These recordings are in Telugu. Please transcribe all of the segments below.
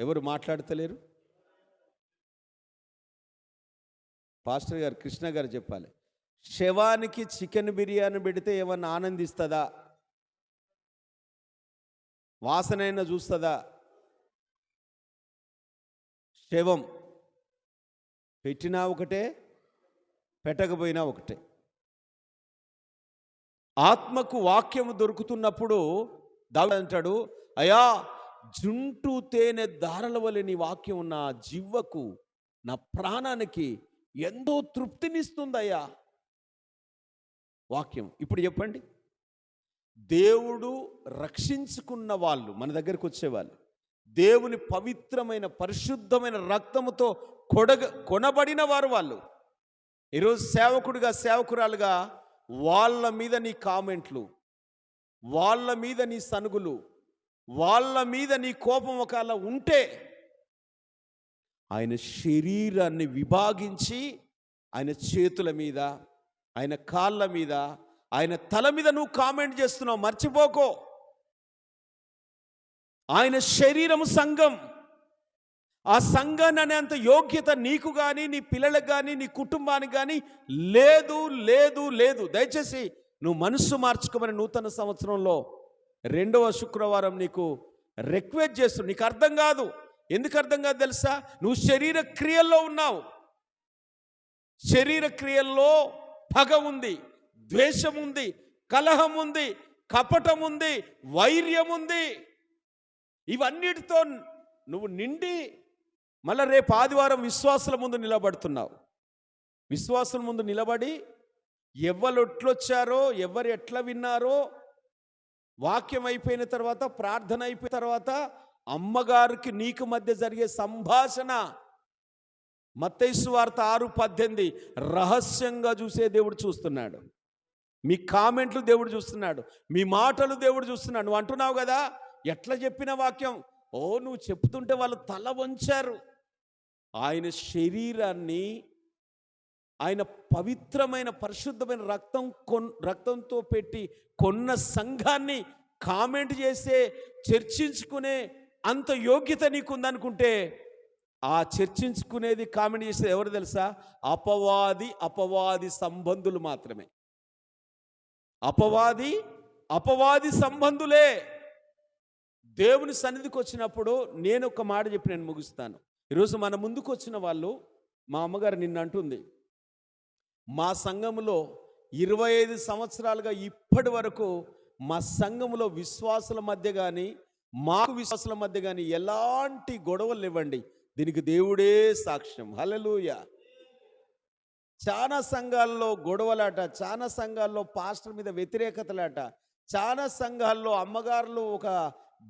ఎవరు మాట్లాడతలేరు? పాస్టర్ గారు కృష్ణ గారు చెప్పాలి. శవానికి చికెన్ బిర్యానీ పెడితే ఏమన్నా ఆనందిస్తుందా? వాసనైనా చూస్తుందా? శవం పెట్టినా ఒకటే పెట్టకపోయినా ఒకటే. ఆత్మకు వాక్యము దొరుకుతున్నప్పుడు దావి అంటాడు అయా జుంటు తేనె దారల వలె నీ వాక్యం ఉన్న జివ్వకు నా ప్రాణానికి ఎంతో తృప్తినిస్తుందయ్యా. వాక్యం ఇప్పుడు చెప్పండి. దేవుడు రక్షించుకున్న వాళ్ళు మన దగ్గరకు వచ్చేవాళ్ళు దేవుని పవిత్రమైన పరిశుద్ధమైన రక్తముతో కొడగ కొనబడిన వారు వాళ్ళు. ఈరోజు సేవకుడిగా సేవకురాలుగా వాళ్ళ మీద నీ కామెంట్లు వాళ్ళ మీద నీ సనుగులు వాళ్ళ మీద నీ కోపం ఒకవేళ ఉంటే ఆయన శరీరాన్ని విభాగించి ఆయన చేతుల మీద ఆయన కాళ్ళ మీద ఆయన తల మీద నువ్వు కామెంట్ చేస్తున్నావు మర్చిపోకో. ఆయన శరీరం సంఘం. ఆ సంఘాన్ని అనేంత యోగ్యత నీకు కానీ నీ పిల్లలకు కానీ నీ కుటుంబానికి కానీ లేదు లేదు లేదు. దయచేసి నువ్వు మనస్సు మార్చుకోమని నూతన సంవత్సరంలో రెండవ శుక్రవారం నీకు రిక్వెస్ట్ చేస్తు నీకు అర్థం కాదు. ఎందుకు అర్థం కాదు తెలుసా? నువ్వు శరీర క్రియల్లో ఉన్నావు. శరీర క్రియల్లో పగ ఉంది ద్వేషం ఉంది కలహం ఉంది కపటం ఉంది వైర్యం ఉంది. ఇవన్నిటితో నువ్వు నిండి మళ్ళీ రేపు ఆదివారం విశ్వాసుల ముందు నిలబడుతున్నావు. విశ్వాసుల ముందు నిలబడి ఎవరు ఎట్లొచ్చారో ఎవరు ఎట్లా విన్నారో వాక్యం అయిపోయిన తర్వాత ప్రార్థన అయిపోయిన తర్వాత అమ్మగారికి నీకు మధ్య జరిగే సంభాషణ. మత్తైసు వార్త ఆరు పద్దెనిమిది. రహస్యంగా చూసే దేవుడు చూస్తున్నాడు. మీ కామెంట్లు దేవుడు చూస్తున్నాడు. మీ మాటలు దేవుడు చూస్తున్నాడు. నువ్వు అంటున్నావు కదా ఎట్లా చెప్పిన వాక్యం? ఓ నువ్వు చెప్తుంటే వాళ్ళు తల వంచారు. ఆయన శరీరాన్ని ఆయన పవిత్రమైన పరిశుద్ధమైన రక్తం కొన్ రక్తంతో పెట్టి కొన్న సంఘాన్ని కామెంట్ చేసే చర్చించుకునే అంత యోగ్యత నీకుందనుకుంటే ఆ చర్చించుకునేది కామెంట్ చేసేది ఎవరు తెలుసా? అపవాది అపవాది సంబంధులు మాత్రమే. అపవాది అపవాది సంబంధులే. దేవుని సన్నిధికి వచ్చినప్పుడు నేను ఒక మాట చెప్పి నేను ముగిస్తాను. ఈరోజు మన ముందుకు వచ్చిన వాళ్ళు మా అమ్మగారు నిన్న అంటుంది. మా సంఘములో ఇరవై ఐదు సంవత్సరాలుగా ఇప్పటి వరకు మా సంఘములో విశ్వాసుల మధ్య కానీ మాకు విశ్వాసుల మధ్య కానీ ఎలాంటి గొడవలు ఇవ్వండి దీనికి దేవుడే సాక్ష్యం. హలలుయ చాలా సంఘాల్లో గొడవలాట చాలా సంఘాల్లో పాస్టర్ మీద వ్యతిరేకతలాట చాలా సంఘాల్లో అమ్మగారులు ఒక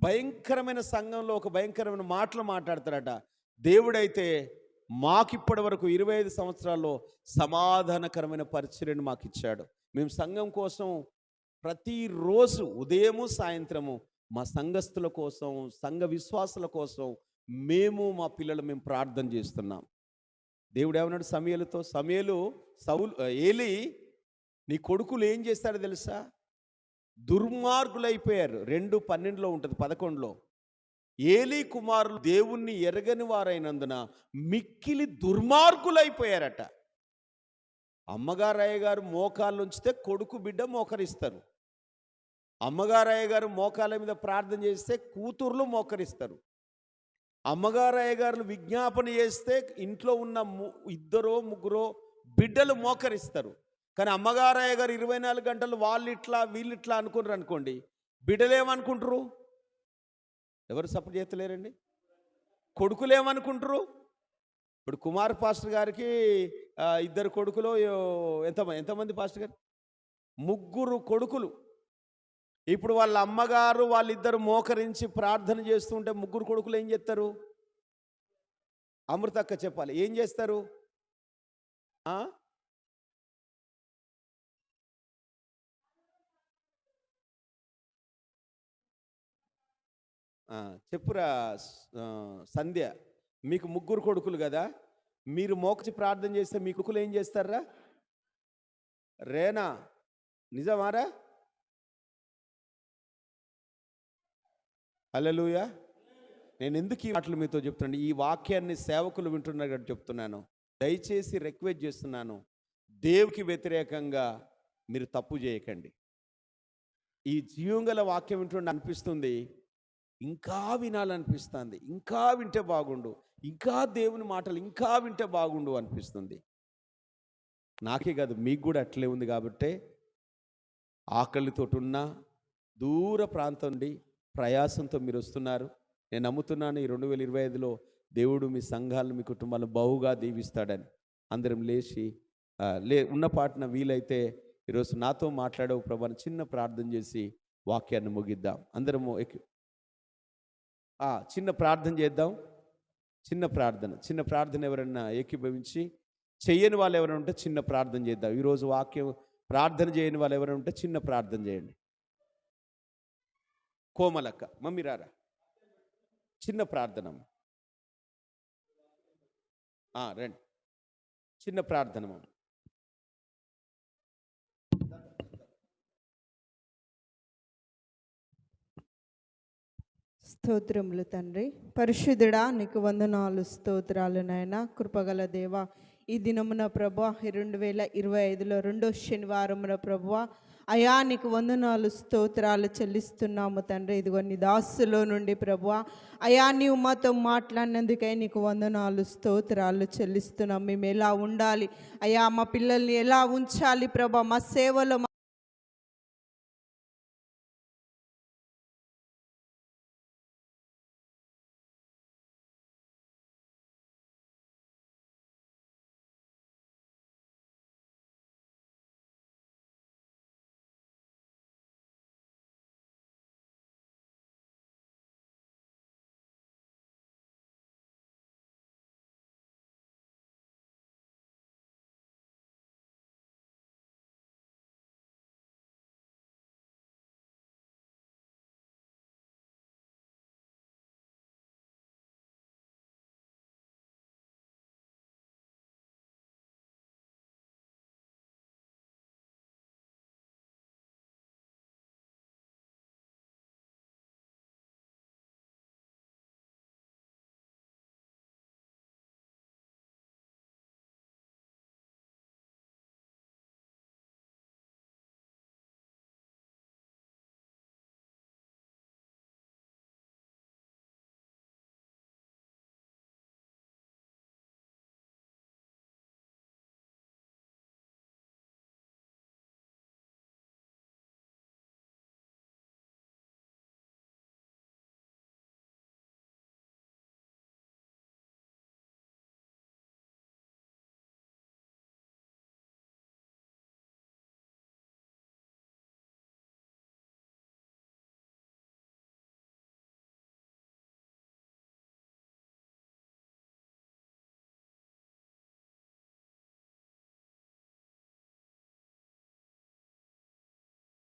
భయంకరమైన సంఘంలో ఒక భయంకరమైన మాటలు మాట్లాడతారట. దేవుడైతే మాకు ఇప్పటి వరకు ఇరవై ఐదు సంవత్సరాల్లో సమాధానకరమైన పరిచర్యను మాకు ఇచ్చాడు మేము సంఘం కోసం ప్రతిరోజు ఉదయము సాయంత్రము మా సంఘస్థుల కోసం సంఘ విశ్వాసుల కోసం మేము మా పిల్లలు మేము ప్రార్థన చేస్తున్నాం. దేవుడు ఏమన్నాడు సమయలతో? సమయలు సౌలు ఏలి నీ కొడుకులు ఏం చేస్తారో తెలుసా? దుర్మార్గులైపోయారు. రెండు పన్నెండులో ఉంటుంది పదకొండులో. ఏలీ కుమారులు దేవుణ్ణి ఎరగని వారైనందున మిక్కిలి దుర్మార్గులైపోయారట. అమ్మగారు అయ్యగారు మోకాళ్ళు ఉంచితే కొడుకు బిడ్డ మోకరిస్తారు. అమ్మగారయ్య గారు మోకాళ్ళ మీద ప్రార్థన చేస్తే కూతుర్లు మోకరిస్తారు. అమ్మగారయ్య గారు విజ్ఞాపన చేస్తే ఇంట్లో ఉన్న ము- ఇద్దరో ముగ్గురో బిడ్డలు మోకరిస్తారు. కానీ అమ్మగారు అయ్యగారు ఇరవై నాలుగు గంటలు వాళ్ళు ఇట్లా వీళ్ళు ఇట్లా అనుకున్నారు అనుకోండి బిడ్డలేమనుకుంటారు? ఎవరు సపోర్ట్ చేస్తలేరండి? కొడుకులు ఏమనుకుంటారు ఇప్పుడు కుమార్ పాస్టర్ గారికి ఇద్దరు కొడుకులు ఎంత ఎంతమంది ఎంతమంది పాస్టర్ గారు? ముగ్గురు కొడుకులు. ఇప్పుడు వాళ్ళ అమ్మగారు వాళ్ళిద్దరు మోకరించి ప్రార్థన చేస్తుంటే ముగ్గురు కొడుకులు ఏం చేస్తారు? అమృతక్క చెప్పాలి. ఏం చేస్తారు? చెప్పురా సంధ్య మీకు ముగ్గురు కొడుకులు కదా మీరు మోకచి ప్రార్థన చేస్తే మీ కొడుకులు ఏం చేస్తారా? రేనా నిజమారా? అల్లెలుయా నేను ఎందుకు ఈ మాటలు మీతో చెప్తున్నాను? ఈ వాక్యాన్ని సేవకులు వింటున్నారు కాబట్టి చెప్తున్నాను. దయచేసి రిక్వెస్ట్ చేస్తున్నాను. దేవుకి వ్యతిరేకంగా మీరు తప్పు చేయకండి. ఈ జీవం గల వాక్యం వింటుండే అనిపిస్తుంది ఇంకా వినాలనిపిస్తుంది. ఇంకా వింటే బాగుండు. ఇంకా దేవుని మాటలు ఇంకా వింటే బాగుండు అనిపిస్తుంది. నాకే కాదు మీకు కూడా అట్లే ఉంది కాబట్టే ఆకలితో ఉన్న దూర ప్రాంతం నుండి ప్రయాసంతో మీరు వస్తున్నారు. నేను నమ్ముతున్నాను ఈ రెండు వేల ఇరవై ఐదులో దేవుడు మీ సంఘాలను మీ కుటుంబాలను బహుగా దీవిస్తాడని. అందరం లేచి లే ఉన్న పాటన వీలైతే ఈరోజు నాతో మాట్లాడవు ప్రభాని చిన్న ప్రార్థన చేసి వాక్యాన్ని ముగిద్దాం. అందరము చిన్న ప్రార్థన చేద్దాం. చిన్న ప్రార్థన. చిన్న ప్రార్థన ఎవరన్నా ఏకీభవించి చెయ్యని వాళ్ళు ఎవరైనా ఉంటే చిన్న ప్రార్థన చేద్దాం. ఈరోజు వాక్యం ప్రార్థన చేయని వాళ్ళు ఎవరైనా ఉంటే చిన్న ప్రార్థన చేయండి. కోమలక్క మమ్మీ రారా? చిన్న ప్రార్థన రండి. చిన్న ప్రార్థన స్తోత్రములు తండ్రి. పరిశుద్ధుడా నీకు వందనాలు స్తోత్రాలు నాయన. కృపగల దేవ ఈ దినమున ప్రభు రెండు వేల ఇరవై ఐదులో రెండో శనివారమున ప్రభువ అయా నీకు వందనాలు స్తోత్రాలు చెల్లిస్తున్నాము తండ్రి. ఇదిగో నీ దాసులో నుండి ప్రభువ అయా నీవు మాతో మాట్లాడినందుకై నీకు వందనాలు స్తోత్రాలు చెల్లిస్తున్నాం మేము ఎలా ఉండాలి? అయా మా పిల్లల్ని ఎలా ఉంచాలి? ప్రభా మా సేవలో